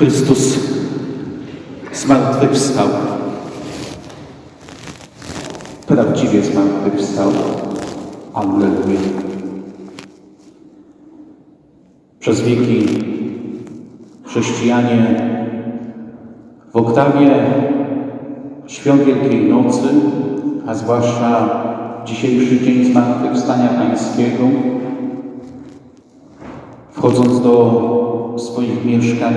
Chrystus zmartwychwstał. Prawdziwie zmartwychwstał. Alleluja. Przez wieki chrześcijanie w oktawie świąt Wielkiej Nocy, a zwłaszcza dzisiejszy dzień Zmartwychwstania Pańskiego, wchodząc do swoich mieszkań,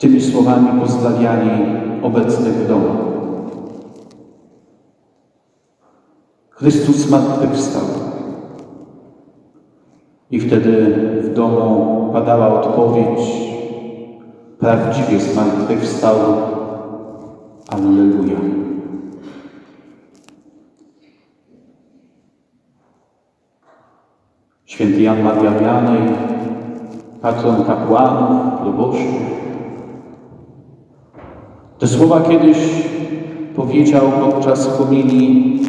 tymi słowami pozdrawiali obecnych w domu. Chrystus zmartwychwstał. I wtedy w domu padała odpowiedź, prawdziwie zmartwychwstał, Alleluja. Święty Jan Maria Wianej, patron kapłanów, proboszczów. Te słowa kiedyś powiedział podczas homilii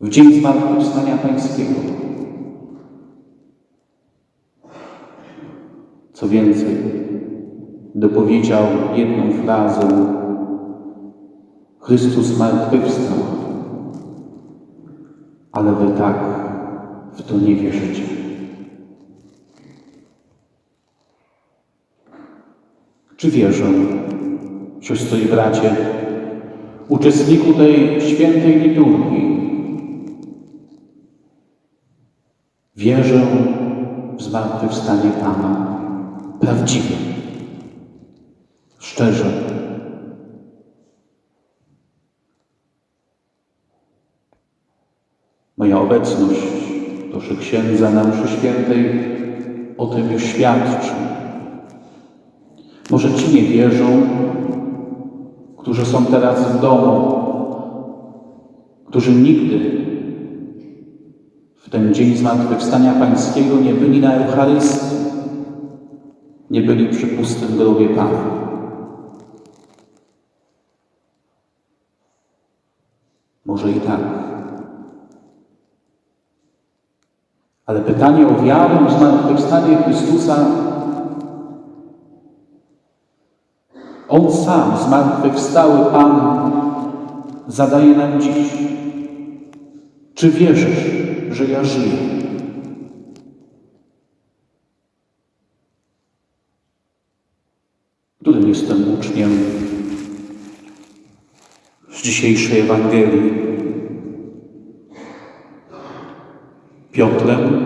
w dzień zmartwychwstania Pańskiego. Co więcej, dopowiedział jedną frazą Chrystus zmartwychwstał, ale wy tak w to nie wierzycie. Czy wierzę, siostro i bracie, uczestniku tej świętej liturgii? Wierzę w zmartwychwstanie Pana prawdziwie, szczerze. Moja obecność, proszę księdza na mszy świętej, o tym już świadczy. Może ci nie wierzą, którzy są teraz w domu, którzy nigdy w ten dzień Zmartwychwstania Pańskiego nie byli na Eucharystii, nie byli przy pustym grobie Pana. Może i tak. Ale pytanie o wiarę w zmartwychwstanie Chrystusa On sam, zmartwychwstały Pan, zadaje nam dziś. Czy wierzysz, że ja żyję? Którym jestem uczniem z dzisiejszej Ewangelii? Piotrem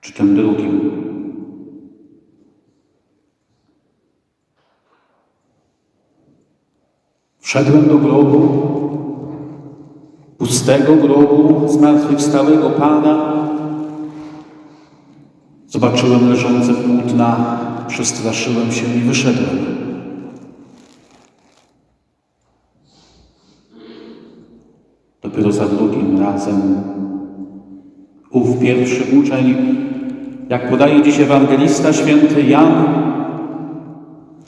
czy tym drugim? Wszedłem do grobu, pustego grobu zmartwychwstałego Pana. Zobaczyłem leżące płótna, przestraszyłem się i wyszedłem. Dopiero za drugim razem ów pierwszy uczeń, jak podaje dziś ewangelista święty Jan,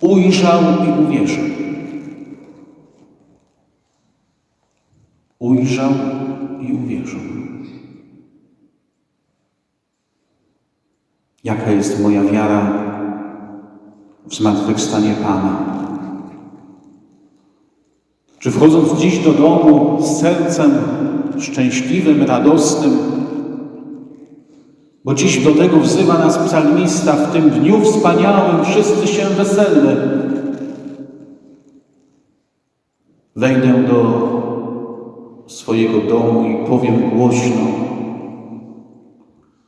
ujrzał i uwierzył. Ujrzał i uwierzył. Jaka jest moja wiara w zmartwychwstanie Pana? Czy wchodząc dziś do domu z sercem szczęśliwym, radosnym, bo dziś do tego wzywa nas psalmista, w tym dniu wspaniałym wszyscy się weselmy. Wejdę do swojego domu i powiem głośno: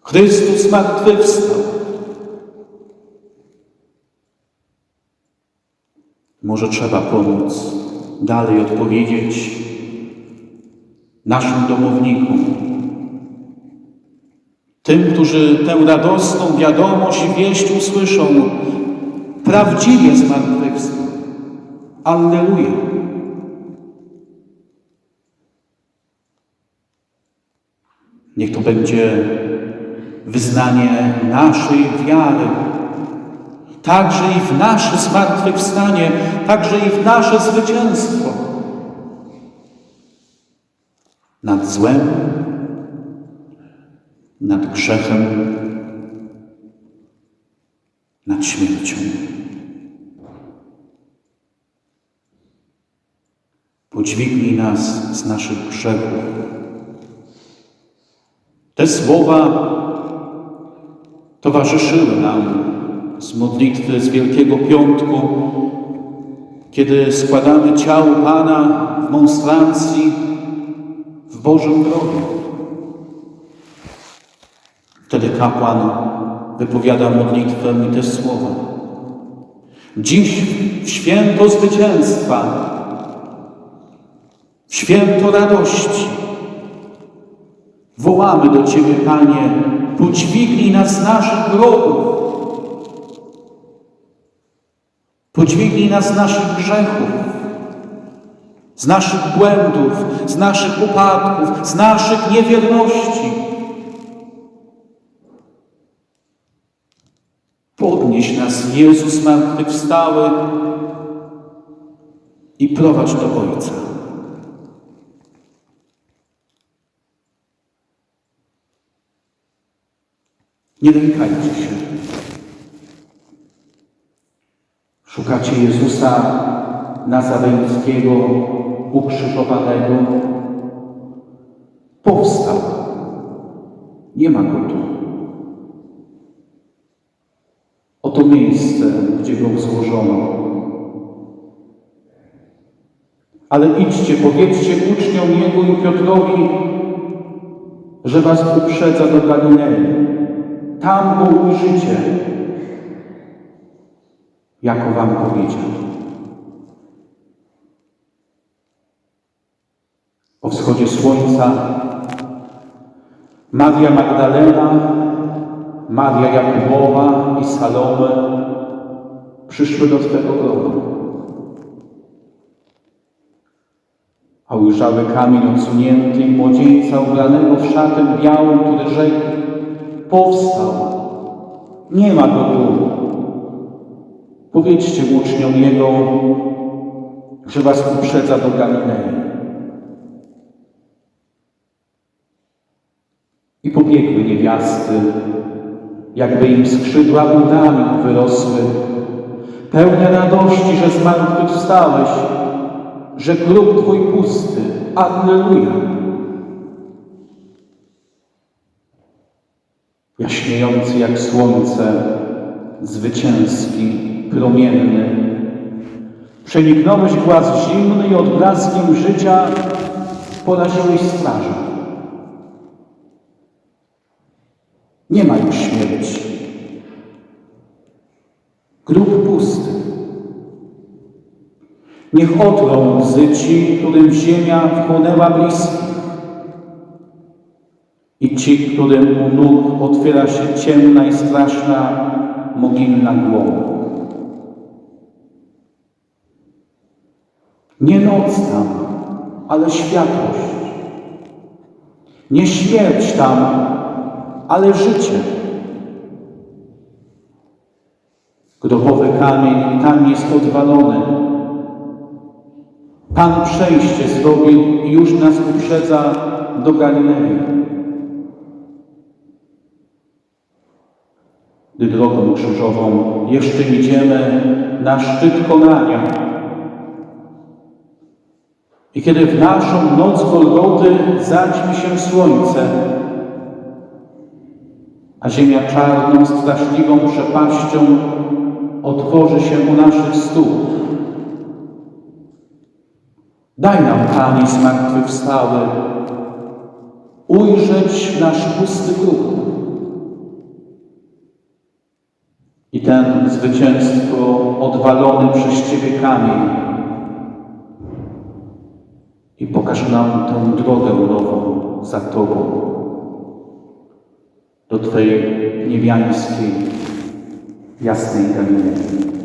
Chrystus zmartwychwstał. Może trzeba pomóc dalej odpowiedzieć naszym domownikom, tym, którzy tę radosną wiadomość i wieść usłyszą. Prawdziwie zmartwychwstał. Alleluja. Niech to będzie wyznanie naszej wiary, także i w nasze zmartwychwstanie, także i w nasze zwycięstwo nad złem, nad grzechem, nad śmiercią. Podźwignij nas z naszych grzechów. Te słowa towarzyszyły nam z modlitwy z Wielkiego Piątku, kiedy składamy ciało Pana w monstrancji w Bożym Grobu. Wtedy kapłan wypowiada modlitwę i te słowa. Dziś w święto zwycięstwa, w święto radości, wołamy do Ciebie, Panie, podźwignij nas z naszych grobów, podźwignij nas z naszych grzechów, z naszych błędów, z naszych upadków, z naszych niewierności. Podnieś nas, Jezus zmartwychwstały i prowadź do Ojca. Nie lękajcie się. Szukacie Jezusa Nazareńskiego ukrzyżowanego. Powstał. Nie ma go tu. Oto miejsce, gdzie go złożono. Ale idźcie, powiedzcie uczniom Jego i Piotrowi, że was uprzedza do Galilei. Tam go ujrzycie, jako wam powiedział. O wschodzie słońca Maria Magdalena, Maria Jakubowa i Salome przyszły do Twego grobu. A ujrzały kamień odsunięty i młodzieńca ubranego w szatę białą, który rzekł, powstał, nie ma go tu. Powiedzcie uczniom Jego, że was uprzedza do Galilei. I pobiegły niewiasty, jakby im skrzydła udami wyrosły, pełne radości, że zmartwychwstałeś, że grób Twój pusty. Alleluja! Jaśniejący jak słońce, zwycięski, promienny, przeniknąłeś głaz zimny i odblaskiem życia poraziłeś strażę. Nie ma już śmierci. Grób pusty. Niech otrą łzy ci, którym ziemia wchłonęła bliskich i ci, którym u nóg otwiera się ciemna i straszna mogilna głowa. Nie noc tam, ale światłość. Nie śmierć tam, ale życie. Grobowy kamień tam jest odwalony. Pan przejście zrobił i już nas uprzedza do Galilei. Gdy drogą krzyżową jeszcze idziemy na szczyt konania i kiedy w naszą noc Golgoty zaćmi się słońce, a ziemia czarną, straszliwą przepaścią otworzy się u naszych stóp. Daj nam, Panie zmartwychwstały, ujrzeć nasz pusty grób i ten zwycięstwo odwalony przez Ciebie kamień i pokaż nam tę drogę nową za Tobą do Twojej niebiańskiej, jasnej Galilei.